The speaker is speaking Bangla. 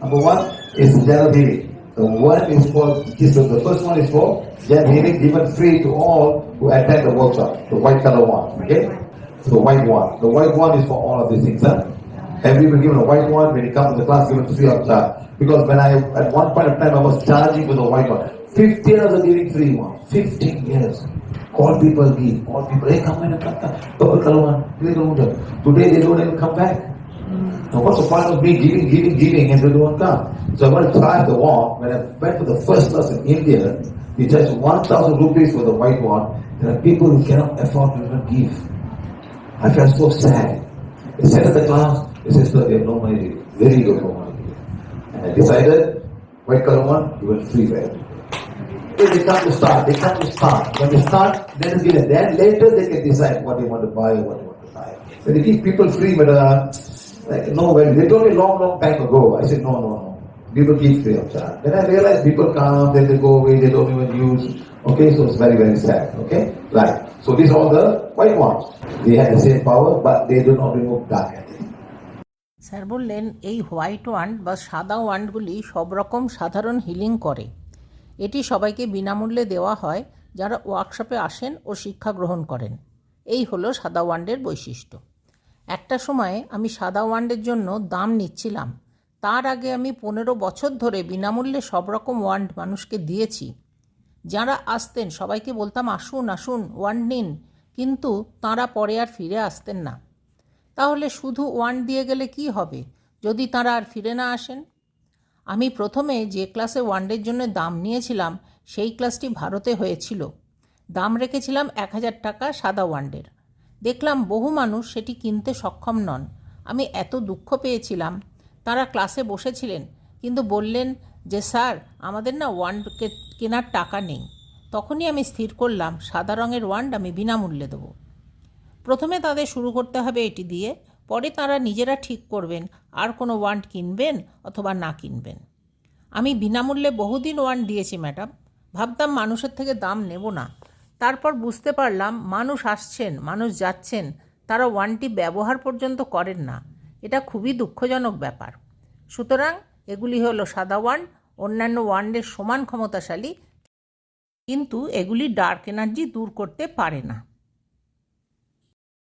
Number one is general healing. The one is for this. The first one is for general healing given free to all who attend the workshop. The white color one. Okay. So the white one. The white one is for all of these things. Huh? Everybody given a white one when you come to the class given free of charge. Because when I at one point of time I was charging for the white one. 15 years of giving free one. 15 years. All people give. All people, hey, come in and come. Purple color one. Today they don't even come back. Now what's the point of me giving, giving, giving and they don't come? So I'm going to try the one. When I went for the first class in India, we charged 1,000 rupees for the white one. There are people who cannot afford to even give. I felt so sad. They said at the class, they said, sir, we have no money. Very good, no money. And I decided, white color one, you will free for. They come to start, they come to start. When they start, then it's given. Then later they can decide what they want to buy or what they want to buy. When they give people free, but uh, like no, when they told me long, long time ago, I said no, no, no. People give free of charge. Then I realized people come, then they go away, they don't even use. Okay, so it's very, very sad. Okay, right. So these are the white ones. They have the same power, but they do not remove dark energy. Sir বললেন এই হোয়াইট ওয়ান্ড বা সাদা ওয়ান্ডগুলি সব রকম সাধারণ হিলিং করে এটি সবাইকে বিনামূল্যে দেওয়া হয় যারা ওয়ার্কশপে আসেন ও শিক্ষা গ্রহণ করেন এই হলো সাদা ওয়ান্ডের বৈশিষ্ট্য একটা সময়ে আমি সাদা ওয়ান্ডের জন্য দাম নিচ্ছিলাম। তার আগে আমি পনেরো বছর ধরে বিনামূল্যে সব রকম ওয়ান্ড মানুষকে দিয়েছি। যারা আসতেন, সবাইকে বলতাম, আসুন আসুন, ওয়ান্ড নিন। কিন্তু তাঁরা পরে আর ফিরে আসতেন না। তাহলে শুধু ওয়ান দিয়ে গেলে কি হবে? যদি তারা আর ফিরে না আসেন? আমি প্রথমে যে ক্লাসে ওয়ানডের জন্য দাম নিয়েছিলাম, সেই ক্লাসটি ভারতে হয়েছিল। দাম রেখেছিলাম এক হাজার টাকা সাদা ওয়ান্ডের। দেখলাম বহু মানুষ সেটি কিনতে সক্ষম নন। আমি এত দুঃখ পেয়েছিলাম। তারা ক্লাসে বসেছিলেন, কিন্তু বললেন যে, স্যার, আমাদের না ওয়ান্ড কেনার টাকা নেই। তখনই আমি স্থির করলাম, সাদা রঙের ওয়ান্ড আমি বিনামূল্যে দেবো। প্রথমে তাদের শুরু করতে হবে এটি দিয়ে, পরে তারা নিজেরা ঠিক করবেন আর কোনো ওয়ান্ড কিনবেন অথবা না কিনবেন। আমি বিনামূল্যে বহুদিন ওয়ান্ড দিয়েছি, ম্যাডাম। ভাবতাম মানুষের থেকে দাম নেব না। তারপর বুঝতে পারলাম মানুষ আসছেন, মানুষ যাচ্ছেন, তারা ওয়ানটি ব্যবহার পর্যন্ত করেন না। এটা খুবই দুঃখজনক ব্যাপার। সুতরাং এগুলি হলো সাদা ওয়ান, অন্যান্য ওয়ান্ডের সমান ক্ষমতাশালী, কিন্তু এগুলি ডার্ক এনার্জি দূর করতে পারে না।